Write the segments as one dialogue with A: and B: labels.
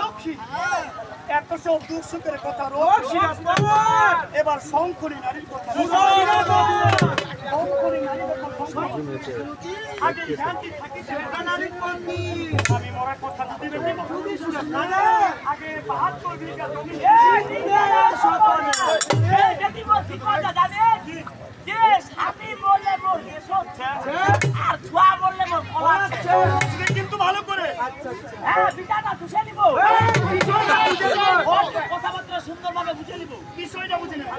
A: লক্ষ্মী এত সব দুঃখ সুখের কথা রোগ এবার শঙ্করী নারীর কথা। আমি মরার কথা শুনে আগে বাহাত্তর বিঘা জমি
B: যে স্বামী বললে মোর হেস হচ্ছে আর ছোঁয়া বললে মোর কলা হচ্ছে
A: কিন্তু ভালো করে
B: হ্যাঁ বিটাটা তুষে নিব। কথাবার্তা সুন্দরভাবে বুঝে নিব।
A: বিষয়টা বুঝে নেবে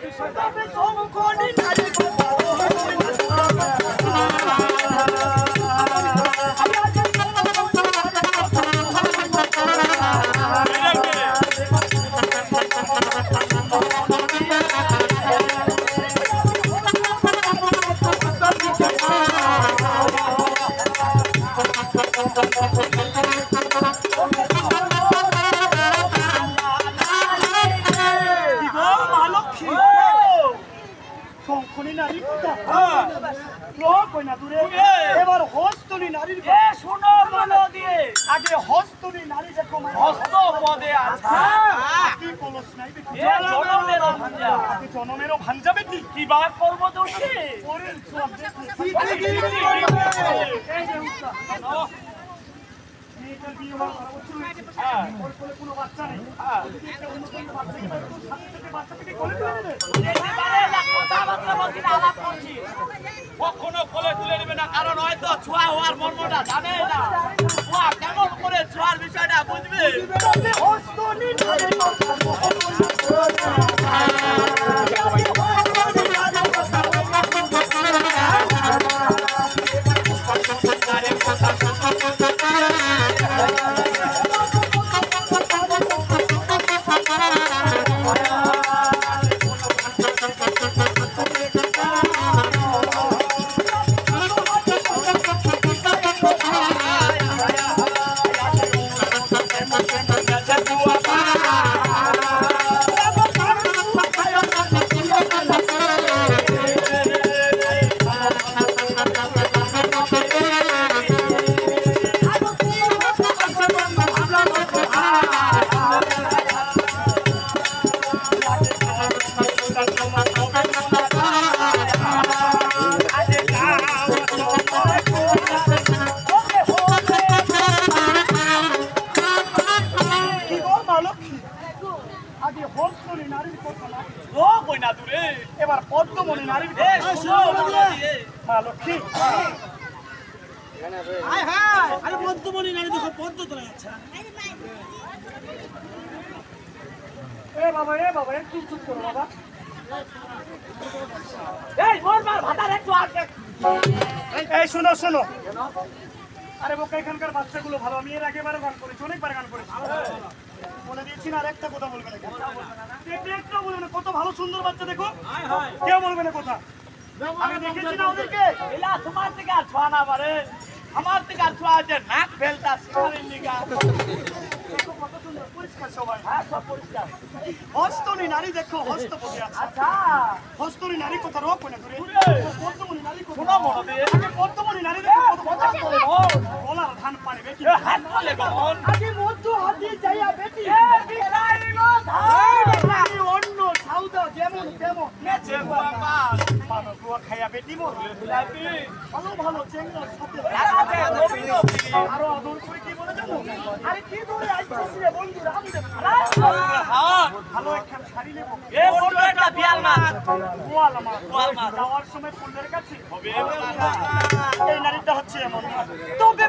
B: শঙ্করী নারীর কথা?
A: লোক না দূরে? এবার হস্তনী নারীর
B: এ শোনো মনো দিয়ে
A: আগে হস্তনী নারী মা।
B: হস্ত পদে আছে।
A: কি নাই
B: এ ভাঞ্জা
A: আগে জনমেরও ভাঞ্জা বেটি।
B: কি করব দোষী?
A: দেখি
B: কখনো কোলে তুলে নেবে না কারণ হয়তো ছোঁয়া হওয়ার মর্মটা জানে না। কেমন করে ছোঁয়ার বিষয়টা বুঝবে?
A: মা লক্ষ্মী
B: আরে মধ্যমণি নারী দেখো পদ্ম তোলা যাচ্ছে।
A: এ বাবা এ বাবা একটু চুপ করো বাবা।
B: এই মোর মার ভাতার একটু আগে
A: এই শোনো শোনো। আরে বোকা এখানকার বাচ্চাগুলো ভালো। আমি এর আগেবারও গান করেছি অনেকবার গান করেছি। বলে দিয়েছি না আর একটা কথা বলবে না। একটু বলবে না। কত ভালো সুন্দর বাচ্চা দেখো। কেউ বলবে না কথা। আমি দেখেছি না ওদেরকে।
B: এলা তোমার থেকে আর ছোঁয়া না পারে আমার থেকে আর ছোঁয়া আছে নাক ফেলতা শিকারের লিগা
A: দেখো কত সুন্দর পরিষ্কার। সবাই
B: হ্যাঁ
A: হস্তনী নারী দেখো
B: আচ্ছা।
A: হস্তনী নারী কথা রোগ না দূরে পদ্মমণি নারী কথা
B: শোনো দিয়ে
A: পদ্মমণি নারী দেখো কত
B: কথা
A: কথা
B: বলে। বল
A: ধান বেশি
B: এ হাত বলে বল
A: আগে মধ্য হাতি যাইয়া বেটি।
B: এ ধার
A: আরও আদর করে কি বলে জানো আরে কি ধরে আইছিস রে বন্ধু রাম রে ভালো একখান শাড়ি নেব
B: এ বড় একটা বিয়াল মাছ
A: গোয়াল আমার
B: গোয়াল মাছ।
A: যাওয়ার সময় ফুলের কাছে
B: হবে
A: এই নারীটা হচ্ছে এমন তবে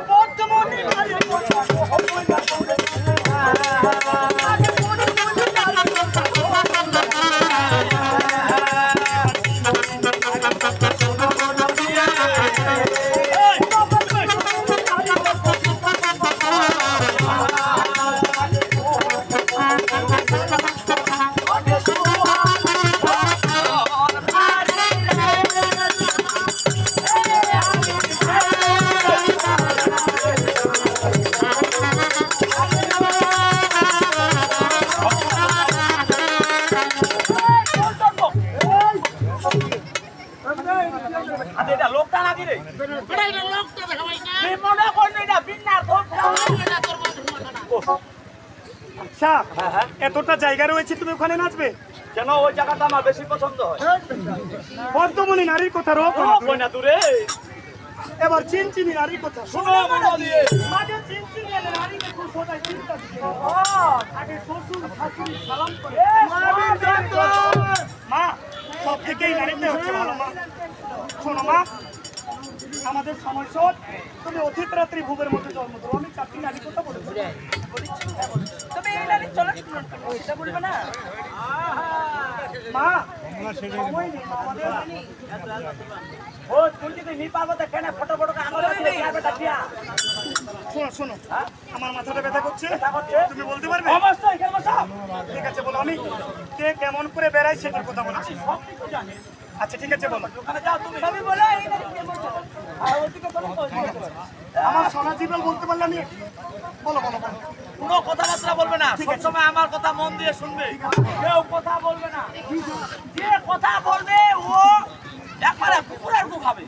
B: হ্যাঁ
A: এতটা জায়গা রয়েছে তুমি ওখানে নাচবে?
B: কেন ওই জায়গাটা আমার বেশি পছন্দ হয়?
A: পদ্মমণি নারীর কথা রোক
B: না দূরে।
A: এবার চিনচিনি নারীর কথা।
B: শুনো মন দিয়ে।
A: মাঝে চিনচিনি এলে নারীকে খুব চিন্তা আগে শ্বশুর শাশুড়ি সালাম করে। মা সব থেকেই নারীতে হচ্ছে ভালো মা। শোনো মা আমাদের সময় শোধ তুমি অতীত রাত্রি ভূপের মধ্যে জন্ম ধরো আমি চাকরি নারী কথা বলেছি।
C: তবে এই নারী করবে, সেটা বলবে না?
A: মা সময় নেই আমাদের
B: ও তুই যদি নি পাবো তো কেন ফটো ফটো আমার
A: শোনো শোনো আমার মাথাটা ব্যথা করছে? তুমি বলতে পারবে?
B: অবশ্যই কেন
A: ঠিক আছে বলো আমি কে কেমন করে বেড়াই সেটার কথা বলেছি। আচ্ছা ঠিক আছে বলো।
B: তুমি।
C: বলো
A: আমার সোনা জীবন বলতে পারলে আমি বলো বলো বলো।
B: কোনো কথাবার্তা বলবে না সবসময় আমার কথা মন দিয়ে শুনবে। কেউ কথা বলবে না। যে কথা বলবে ও একবারে কুকুরের গু খাবে